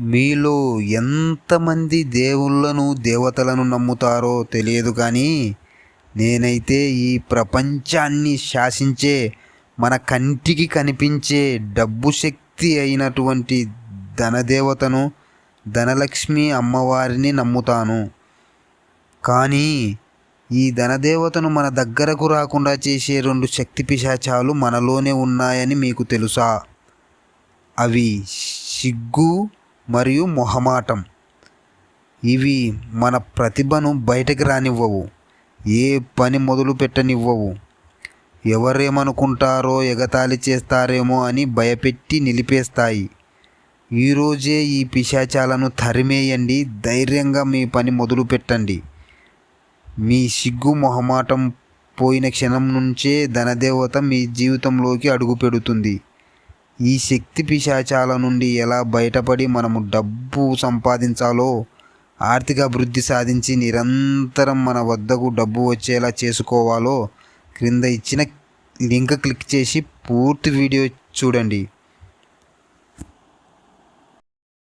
మీలో ఎంతమంది దేవుళ్ళను దేవతలను నమ్ముతారో తెలియదు కానీ నేనైతే ఈ ప్రపంచాన్ని శాసించే మన కంటికి కనిపించే డబ్బు శక్తి అయినటువంటి ధనదేవతను ధనలక్ష్మి అమ్మవారిని నమ్ముతాను. కానీ ఈ ధనదేవతను మన దగ్గరకు రాకుండా చేసే రెండు శక్తి పిశాచాలు మనలోనే ఉన్నాయని మీకు తెలుసా? అవి సిగ్గు మరియు మొహమాటం. ఇవి మన ప్రతిభను బయటకు రానివ్వవు ఏ పని మొదలు పెట్టనివ్వవు. ఎవరేమనుకుంటారో ఎగతాళి చేస్తారేమో అని భయపెట్టి నిలిపేస్తాయి. ఈరోజే ఈ పిశాచాలను తరిమేయండి ధైర్యంగా మీ పని మొదలు పెట్టండి. మీ సిగ్గు మొహమాటం పోయిన క్షణం నుంచే ధనదేవత మీ జీవితంలోకి అడుగు పెడుతుంది ఈ శక్తి పిశాచాల నుండి ఎలా బయటపడి మనము డబ్బు సంపాదించాలో ఆర్థిక అభివృద్ధి సాధించి నిరంతరం మన వద్దకు డబ్బు వచ్చేలా చేసుకోవాలో క్రింద ఇచ్చిన లింక్ క్లిక్ చేసి పూర్తి వీడియో చూడండి.